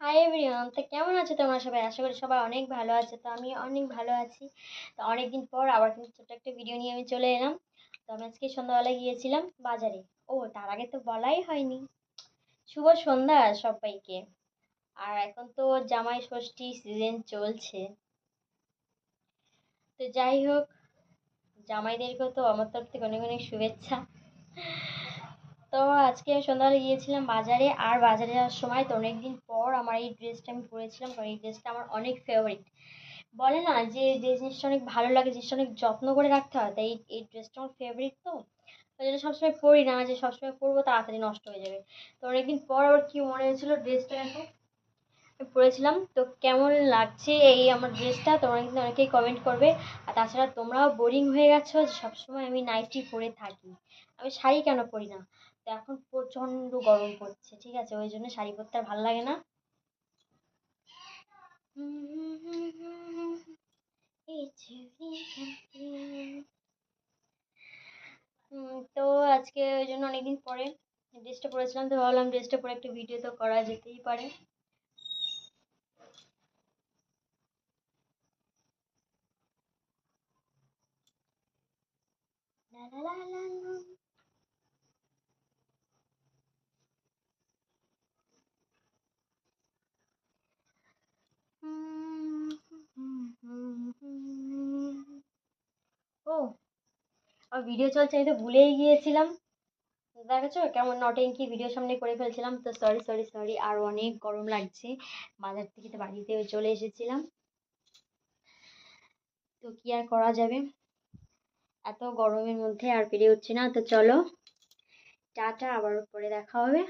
Hi everyone তো কেমন আছো তোমরা সবাই? আশা করি সবাই অনেক ভালো আছে। তো আমি অনেক ভালো আছি। তো অনেকদিন পর আবার কিন্তু ছোট্ট একটা ভিডিও নিয়ে আমি চলে এলাম। তো আমি আজকে সন্ধ্যাবেলায় গিয়েছিলাম বাজারে। ও, তার আগে তো বলাই হয়নি। শুভ সন্ধ্যা সবাইকে। আর এখন তো জামাই ষষ্ঠী সিজন চলছে। তো যাই হোক, জামাইদেরকেও তো আমার তরফ থেকে অনেক অনেক শুভেচ্ছা। তো আজকে সন্ধ্যাবেলা গিয়েছিলাম বাজারে, আর বাজারে যাওয়ার সময় তো অনেকদিন পর আমার এই ড্রেসটা আমি পরেছিলাম, কারণ এই ড্রেসটা আমার অনেক ফেভারিট বলে না যে যে জিনিসটা অনেক ভালো লাগে, জিনিসটা অনেক যত্ন করে রাখতে হয়, তাই এই ড্রেসটা আমার ফেভারিট তো। ওই জন্য সবসময় পরি না, যে সবসময় পরবো তাড়াতাড়ি নষ্ট হয়ে যাবে। তো অনেকদিন পর আবার কি মনে হয়েছিল ড্রেসটা আমি পরেছিলাম, তো কেমন লাগছে এই আমার ড্রেসটা? তোমরা কিন্তু অনেকেই কমেন্ট করবে, আর তাছাড়া তোমরাও বোরিং হয়ে গেছো যে সবসময় আমি নাইটি পরে থাকি। আমি শাড়ি কেন পরি না? এখন প্রচণ্ড গরম পড়ছে ঠিক আছে ওই জন্য শাড়ি পরতে আর ভালো লাগে না তো আজকে ওই জন্য অনেকদিন পরে ড্রেসটা পরেছিলাম তো ভাবলাম ড্রেসটা পরে একটা ভিডিও তো করা যেতেই পারে la. ও আর ভিডিও চলছে, আমি তো ভুলেই গিয়েছিলাম। দেখেছ কেমন নটেঙ্কি ভিডিও সামনে করে ফেলছিলাম? তো সরি সরি সরি আর অনেক গরম লাগছে। বাজার থেকে তো বাড়িতে চলে এসেছিলাম। তো কি আর করা যাবে? এত গরমের মধ্যে আর পেরে উঠছি না। তো চলো, টাটা, আবার পরে দেখা হবে।